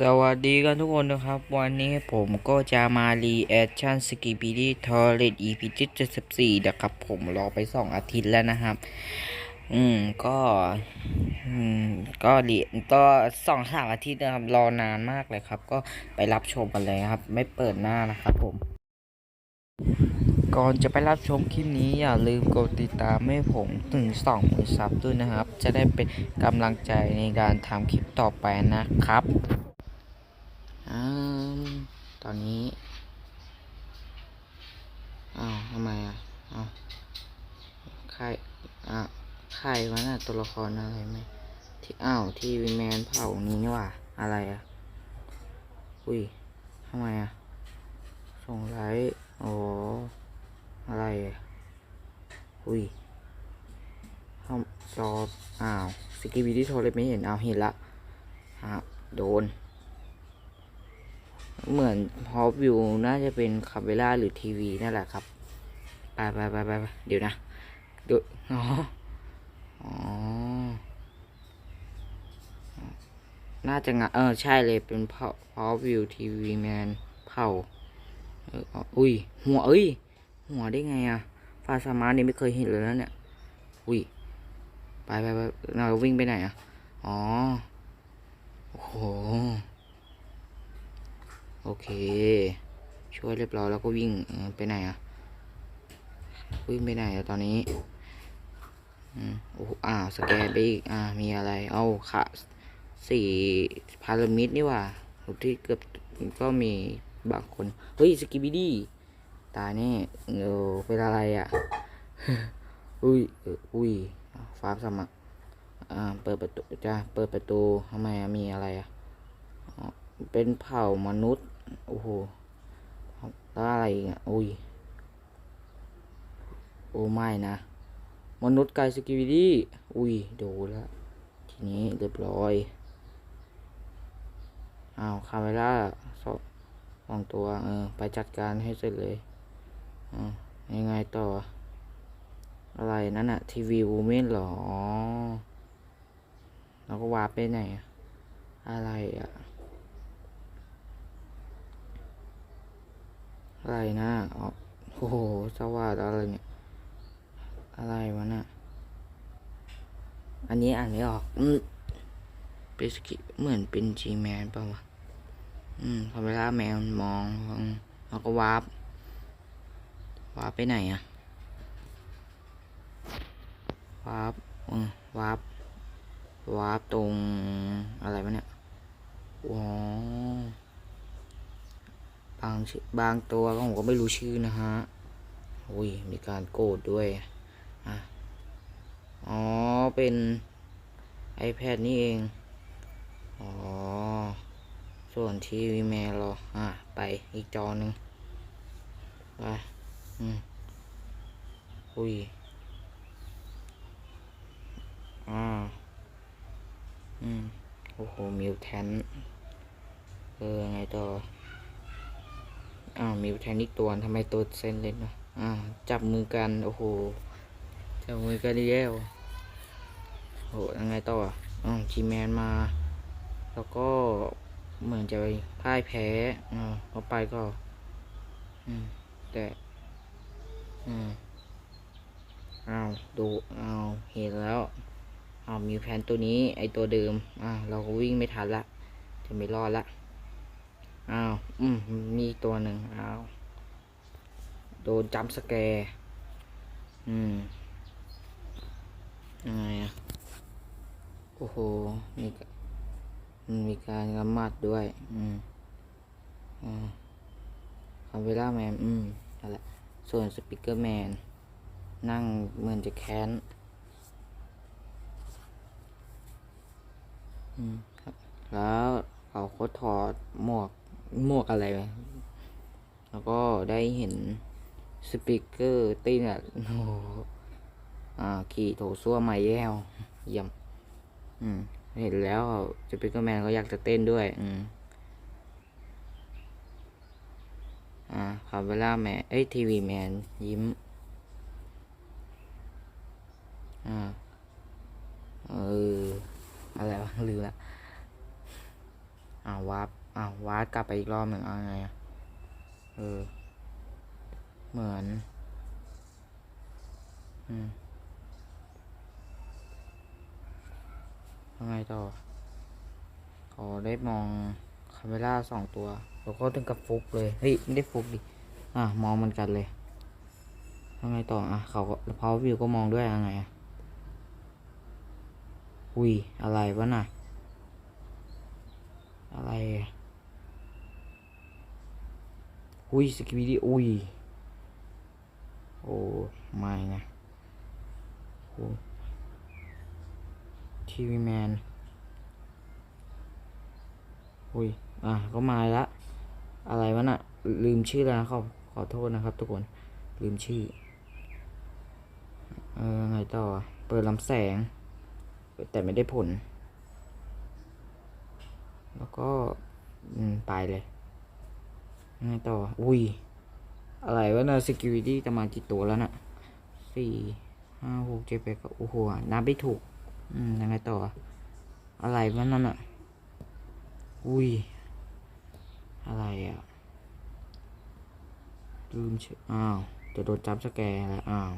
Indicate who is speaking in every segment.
Speaker 1: สวัสดีกันทุกคนนะครับ วันนี้ผมก็จะมารีแอคชั่นสกีบีดี้ทอร์เรต EP ที่74นะครับ ผมรอไปสองอาทิตย์แล้วนะครับ อืมก็อืมก็รีก็สองสามอาทิตย์นะครับ รอนานมากเลยครับ ก็ไปรับชมกันเลยครับ ไม่เปิดหน้านะครับผม ก่อนจะไปรับชมคลิปนี้อย่าลืมกดติดตามให้ผมถึง2 0 0 0ซับด้วยนะครับ จะได้เป็นกำลังใจในการทำคลิปต่อไปนะครับ อืมตอนนี้อ้าวทำไมอะอ้าวใครอะใครวะน่ะตัวละครอะไรไหมที่อ้าวที่วินแมนเผ่านี้นี่ว่าอะไรอะอุ้ยทำไมอะส่งไลค์อ๋ออะไรอะอุ้ยห้องจออ้าวสกีบีที่โทรเลยไม่เห็นเอาวเห็นละฮะโดน เหมือนพอวิวน่าจะเป็นคาเวล่าหรือทีวีนั่นแหละครับไปไปไปไปเดี๋ยวนะดูอ๋ออ๋อน่าจะงะเออใช่เลยเป็นพอพอวิวทีวีแมนเผาเอออ๋ออุ้ยหัวเอ้ยหัวได้ไงอะฟาสมาร์ทนี่ไม่เคยเห็นเลยนะเนี่ยอุ้ยไปไปไปเราวิ่งไปไหนอะอ๋อโอ้โห โอเค ช่วยเรียบร้อยแล้วก็วิ่งไปไหนอะวิ่งไปไหนอะตอนนี้อืมโอ้โหอ่าสแกนไปอีกอ่ามีอะไร เอาค่ะสี่พารามิดนี่หว่าที่เกือบก็มีบางคน เฮ้ยสกิบิดี้ตายแน่เออเป็นอะไรอะ อุ้ยอุ้ยฟ้าสมัครอ่าเปิดประตูจ้าเปิดประตูทำไมมีอะไรอะ เป็นเผ่ามนุษย์ โอ้โหแล้วอะไรอะอุ้ย โอ้ไม่นะ มนุษย์กายสกิวิดี้อุ้ยโดนแล้วทีนี้เรียบร้อยอ้าวคาเมล่าสองสองตัว เออ ไปจัดการให้เสร็จเลยอ่ายังไงต่อ อะไรนั่นอะทีวีวูเมนหรอแล้วก็วาร์ปไปไหน อะอะไรอะ อะไรนะโอ้โหสวัสดอะไรเนี่ย อะไรวะน่ะอันนี้อ่านไม่ออกอืเป็นสกิเหมือนเป็นจีแมนป่าวะอืมพอเวลาแมวมันมองมแล้วก็วาร์ปวาร์ปไปไหนอะวาร์ปอืมวาร์ปวาร์ปตรงอะไรวะเนี่ยอ๋อ บางบางตัวก็ผมก็ไม่รู้ชื่อนะฮะโอ้ยมีการโกดด้วยอะอ๋อ เป็น iPad นี่เอง อ๋อ ส่วนทีวีแมนรอ อะ ไปอีกจอหนึ่งไปอืมอุ้ย อ่า อืม โอ้โห มิวแทนเออ ไงต่อ อ้าวมิวแทนอีกตัวทำไมตัวเส้นเล็กเนาะอ่าจับมือกัน โอ้โห จับมือกันดีแล้วโอ้ยังไงต่ออ่าจีแมนมา แล้วก็เหมือนจะไปพ่ายแพ้อ่าเขาไปก็ อืม แต่อืมอ้าวดูอ้าวเห็นแล้วอ้าวมีแผนตัวนี้ ไอตัวเดิมอ่าเราก็วิ่งไม่ทันละ จะไม่รอดละ อ้าว อืม มีตัวหนึ่งอ้าว โดนจัมสแกร์อืมยังไงอะโอ้โห มีมันมีการกำมัดด้วย อืมอ่าคาเวล่าแมน อืมนั่นแหละ ส่วนสปิเกอร์แมน นั่งเหมือนจะแค้น อืมครับแล้วเขาก็ถอดหมวก หมวกอะไรไปแล้วก็ได้เห็นสปิเกอร์ตีเนี่ยโอ้โหอ่าขี่โถส้วมมาแย่วเยี่ยมอืม เห็นแล้วสปิเกอร์แมนก็อยากจะเต้นด้วย อืม อ่าคาเวล่าแมน เอ้ยทีวีแมน ยิ้ม อ่า เออ อะไรวะ ลืมละอ้าววาร์ป อ้าววาร์ปกลับไปอีกรอบหนึ่งเอาไงอะเออ เหมือน อืมยังไงต่อขอได้มองคาเมล่าสองตัวแล้วก็ถึงกับฟุกเลย เฮ้ย ไม่ได้ฟุกดิ อะ มองมันกันเลยยังไงต่อ อะ เขาก็พาวิวก็มองด้วยยังไงอะอุ้ย อะไรวะน่ะ อะไรอะ อุ้ยสกิวิดีอุ้ย โอ้ไม่นะโอ้ทีวีแมน อุ้ย อะ ก็มาละ อะไรวะน่ะ ลืมชื่อแล้วขอขอโทษนะครับทุกคน ลืมชื่อ เออไงต่อ เปิดลำแสง แต่ไม่ได้ผล แล้วก็ อืม ไปเลย ไงต่อ อุ้ย อะไรวะเนะ security จะมากี่ตัวแล้วน่ะสี่ห้าหกเจ็ดแปดเก้าโอ้โหนับไม่ถูก อืมยังไงต่อ อะไรวะนั่นอะ อุ้ย อะไรอะลืมชื่ออ้าว จะโดนจับสแกแล้ว อ้าว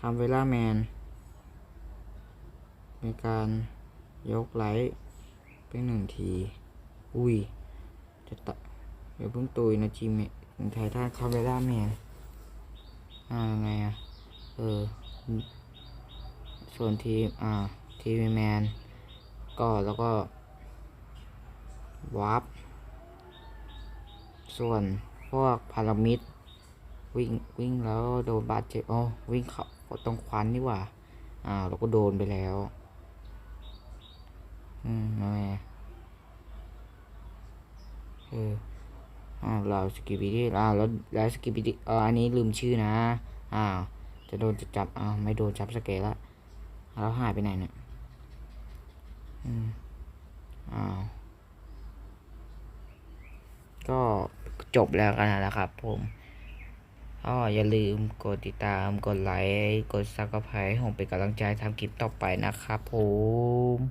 Speaker 1: คำเวล่าแมน ในการยกไลท์ เป็นหนึ่งที อุ้ย จะตะเดี๋ยวเพิ่งตุยนะจีเมไททันคาเวล่าแมนอ่าไงอะ เออ ส่วนทีม อ่า ทีวีแมน ก็แล้วก็ วาร์ป ส่วนพวกพารามิด วิ่ง วิ่งแล้วโดนบาดเจ็บอ๋อวิ่งเขาตรงควันนี่ว่า อ่า เราก็โดนไปแล้ว อืมนั่นไงเอออ้าวเราสกิปปี้ดิอ้าวแล้วแล้วสกิปปี้ดิเอออันนี้ลืมชื่อนะ อ้าว จะโดนจะจับ อ้าว ไม่โดนจับสเกลละแล้วหายไปไหนเนี่ย อืม อ้าว ก็จบแล้วกันนะครับผมก็อย่าลืมกดติดตาม กดไลค์ กดซับสไครต์ให้ผมเป็นกำลังใจทำคลิปต่อไปนะครับผม